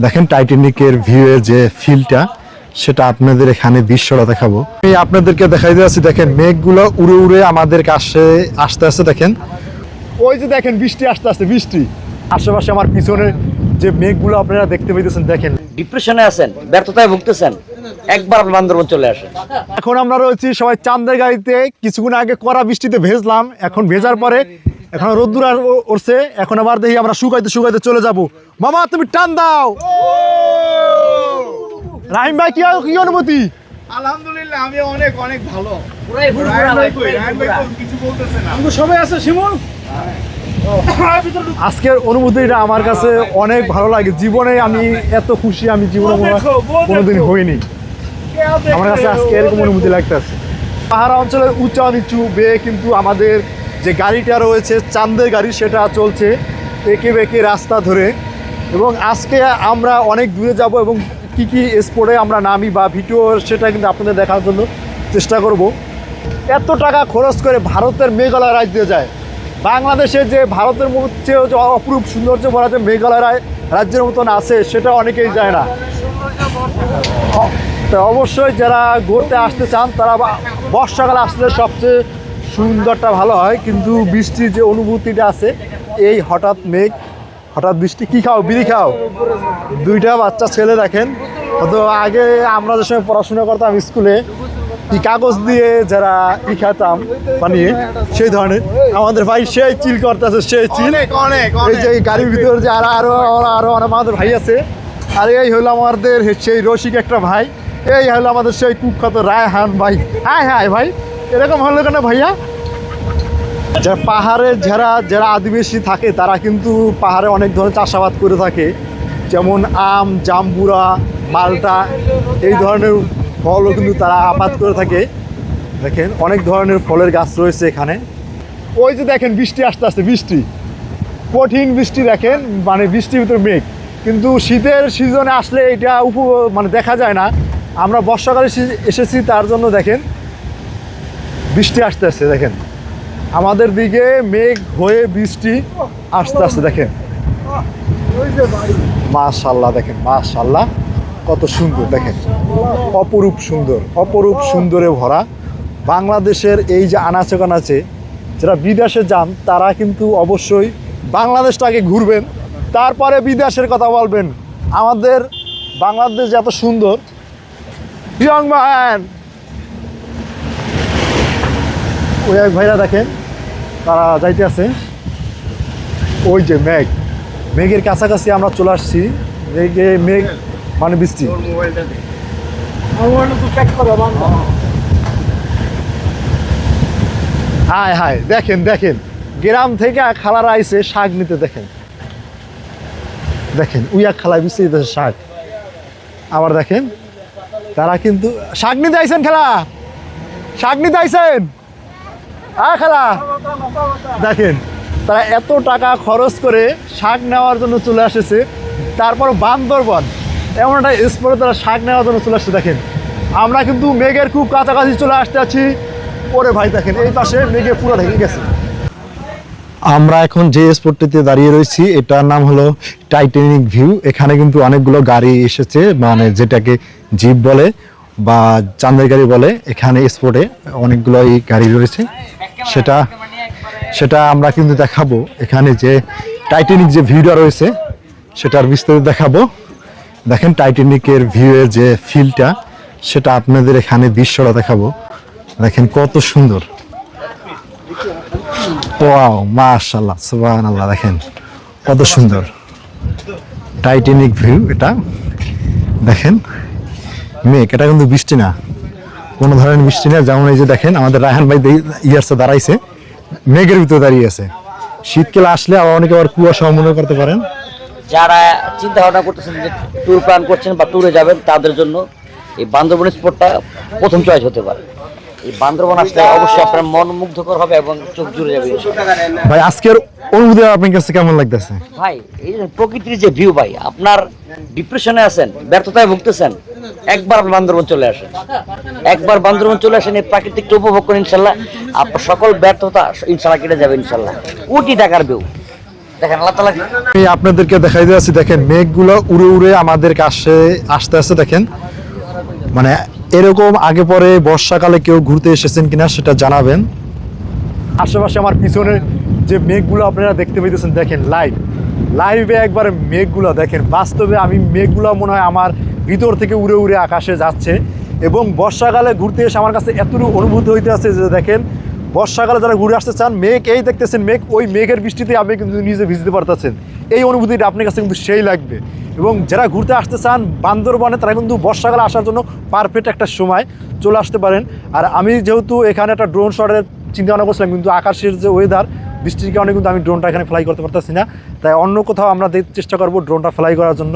দেখেন টাইটানিকের ভিউ এর যে ফিলটা সেটা আপনাদের এখানে দৃশ্যটা দেখাবো। আমি আপনাদেরকে দেখাই দিয়েছি দেখেন মেঘগুলো উড়ে উড়ে আমাদের কাছে আসতে আসতে দেখেন। ওই যে দেখেন বৃষ্টি আসতে আসতে বৃষ্টি। আশেপাশে আমার পিছনে যে মেঘগুলো আপনারা দেখতে পেতেছেন দেখেন। ডিপ্রেশনে আছেন ব্যর্থতায় ভুগতেছেন একবার বান্দরবন চলে আসেন। এখন আমরা রয়েছি সবাই চান্দের গাড়িতে কিছুক্ষণ আগে কড়া বৃষ্টিতে ভেজলাম এখন ভেজার পরে এখন রোদ্দুর আর- ও- উঠছে এখন আবার দেখি আমরা শুকাইতে শুকাইতে চলে যাব। মামা তুমি টান দাও। রাহিম ভাই কি কি অনুমতি আলহামদুলিল্লাহ আমি অনেক অনেক ভালো। কিছু বলতেছে না। সবাই আছে? শিমুল? আজকের অনুভূতিটা আমার কাছে অনেক ভালো লাগে। জীবনে আমি এত খুশি আমি জীবনে কোনো- কোনোদিন হইনি। আমার কাছে আজকে এরকম অনুভূতি লাগতেছে। পাহাড় অঞ্চলের উঁচা নিচু বেয়ে কিন্তু আমাদের যে গাড়িটা রয়েছে চান্দের গাড়ি সেটা চলছে। এঁকে বেঁকে রাস্তা ধরে। এবং আজকে আমরা অনেক দূরে যাব এবং কি কি স্পটে আমরা নামি বা ভিডিও সেটা কিন্তু আপনাদের দেখার জন্য চেষ্টা করব। এত টাকা খরচ করে ভারতের মেঘালয় রাজ্যে যায়। বাংলাদেশে যে ভারতের মধ্যে যে অপরূপ সৌন্দর্য ভরা যে মেঘালয় রাজ্যের মতন আছে, সেটা অনেকেই যায় না। তো অবশ্যই যারা ঘুরতে আসতে চান, তারা বর্ষাকালে আসলে সবচেয়ে সুন্দরটা ভালো হয়। কিন্তু বৃষ্টির যে অনুভূতিটা আছে, এই হঠাৎ মেঘ হঠাৎ বৃষ্টি কি খাও? বিড়ি খাও? দুইটা বাচ্চা ছেলে দেখেন। তো আগে আমরা যে সময় পড়াশোনা করতাম স্কুলে কি কাগজ দিয়ে যারা ই খেতাম বানিয়ে সেই ধরনের আমাদের ভাই সেই চিল করতেছে সেই চিল। এই যে গাড়ির ভিতরে যে আরও আরও আরও আরও অনেক আমাদের ভাই আছে। আর এই হলো আমাদের সেই রসিক একটা ভাই। এই হলো আমাদের সেই কুখ্যাত রায়হান ভাই। হ্যাঁ হ্যাঁ ভাই এরকম হলো কেন ভাইয়া? যারা পাহাড়ে যারা যারা আদিবাসী থাকে, তারা কিন্তু পাহাড়ে অনেক ধরনের চাষাবাদ করে থাকে। যেমন আম, জাম্বুরা, মালটা, এই ধরনের ফলও কিন্তু তারা আবাদ করে থাকে। দেখেন, অনেক ধরনের ফলের গাছ রয়েছে এখানে। ওই যে দেখেন, বৃষ্টি আসতে আসতে, বৃষ্টি। কঠিন বৃষ্টি দেখেন মানে বৃষ্টির ভিতরে মেঘ। কিন্তু শীতের সিজনে আসলে এটা উপ মানে দেখা যায় না। আমরা বর্ষাকালে এসেছি, তার জন্য দেখেন, বৃষ্টি আসতে আসছে দেখেন। আমাদের দিকে মেঘ হয়ে বৃষ্টি আস্তে আস্তে দেখেন। মাশাল্লাহ দেখেন, মাশাল্লাহ, কত সুন্দর দেখেন। অপরূপ সুন্দর, অপরূপ সুন্দরে ভরা। বাংলাদেশের এই যে আনাচে কানাচে, যারা বিদেশে যান, তারা কিন্তু অবশ্যই বাংলাদেশটাকে ঘুরবেন, তারপরে বিদেশের কথা বলবেন। আমাদের বাংলাদেশ যে এত সুন্দর। ইয়ং ম্যান ওই এক ভাইরা দেখেন তারা যাইতে আছে। ওই যে মেঘ মেঘের কাছাকাছি আমরা চলে আসছি। মেঘে মেঘ মানে বৃষ্টি। হায় হায় দেখেন দেখেন। গ্রাম থেকে খালারা আইসে শাক নিতে দেখেন। দেখেন উইয়া খালায় বিছিয়ে দিতেছে শাক। আবার দেখেন তারা কিন্তু শাক নিতে আইসেন খেলা। শাক নিতে আইসেন হ্যাঁ খেলা, দেখেন, তারা এত টাকা খরচ করে শাক নেওয়ার জন্য চলে এসেছে তারপর বান্দরবন, এমন একটা স্পটে তারা শাক নেওয়ার জন্য চলে আসছে, দেখেন। আমরা কিন্তু মেঘের খুব কাছাকাছি চলে আসতে আছি ওরে ভাই, দেখেন, এই পাশে মেঘে পুরো ঢেকে গেছে। আমরা এখন যে স্পটটিতে দাঁড়িয়ে রয়েছি, এটার নাম হলো টাইটানিক ভিউ এখানে কিন্তু অনেকগুলো গাড়ি এসেছে মানে যেটাকে জিপ বলে বা চাঁদের গাড়ি বলে। এখানে স্পটে অনেকগুলো এই গাড়ি রয়েছে। সেটা সেটা আমরা কিন্তু দেখাবো এখানে যে টাইটানিক যে ভিউটা রয়েছে, সেটার বিস্তারিত দেখাবো। দেখেন টাইটানিকের ভিউ এর যে ফিলটা সেটা আপনাদের এখানে দৃশ্যটা দেখাবো। দেখেন কত সুন্দর। ওয়াও মাশাআল্লাহ, সুবহানাল্লাহ, দেখেন কত সুন্দর। টাইটানিক ভিউ এটা। দেখেন, মেঘ, এটা কিন্তু বৃষ্টি না। কোনো ধরনের বৃষ্টি নেই। যেমন এই যে দেখেন আমাদের রায়হান ভাই ইয়ার্সে দাঁড়াইছে মেঘের ভিতরে দাঁড়িয়ে আছে। শীতকালে আসলে আবার অনেকে আবার কুয়াশা মনে করতে পারেন। যারা চিন্তা ভাবনা করতেছেন যে ট্যুর প্ল্যান করছেন বা ট্যুরে যাবেন তাদের জন্য এই বান্দরবন স্পটটা প্রথম চয়েস হতে পারে। এই বান্দরবন আসলে অবশ্যই আপনার মন মুগ্ধকর হবে এবং চোখ জুড়ে যাবে। ভাই আজকের অনুভূতি আপনার কাছে কেমন লাগতেছে? ভাই এই যে প্রকৃতির যে ভিউ ভাই আপনার ডিপ্রেশনে আছেন ব্যর্থতায় ভুগতেছেন একবার বান্দরবন চলে আসেন। একবার বান্দরবন চলে আসেন, এই প্রাকৃতিকটা উপভোগ করেন ইনশাল্লাহ। আপনার সকল ব্যর্থতা ইনশাল্লাহ কেটে যাবে ইনশাল্লাহ। কোটি টাকার তালা আমি আপনাদেরকে দেখাই দিয়েছি দেখেন, মেঘগুলো উড়ে উড়ে আমাদের কাছে আসতে আসতে দেখেন। মানে এরকম আগে পরে বর্ষাকালে কেউ ঘুরতে এসেছেন কিনা সেটা জানাবেন। আশেপাশে আমার পিছনে যে মেঘগুলো আপনারা দেখতে পেতেছেন দেখেন লাইভ লাইভে একবারে মেঘগুলো দেখেন। বাস্তবে আমি মেঘগুলো মনে হয় আমার ভিতর থেকে উড়ে উড়ে আকাশে যাচ্ছে এবং বর্ষাকালে ঘুরতে এসে আমার কাছে এতটুকু অনুভূতি হইতে আছে যে দেখেন, বর্ষাকালে যারা ঘুরে আসতে চান, মেঘ, এই দেখতেছেন মেঘ, ওই মেঘের বৃষ্টিতে আপনি কিন্তু নিজে ভিজতে পারতেছেন। এই অনুভূতিটা আপনার কাছে কিন্তু সেই লাগবে। এবং যারা ঘুরতে আসতে চান বান্দরবনে, তারা কিন্তু বর্ষাকালে আসার জন্য পারফেক্ট একটা সময় চলে আসতে পারেন। আর আমি যেহেতু এখানে একটা ড্রোন শটের চিন্তা ভাবনা করছিলাম, কিন্তু আকাশের যে ওয়েদার বৃষ্টির কারণে কিন্তু আমি ড্রোনটা এখানে ফ্লাই করতে পারতেছি না। তাই অন্য কোথাও আমরা চেষ্টা করব ড্রোনটা ফ্লাই করার জন্য।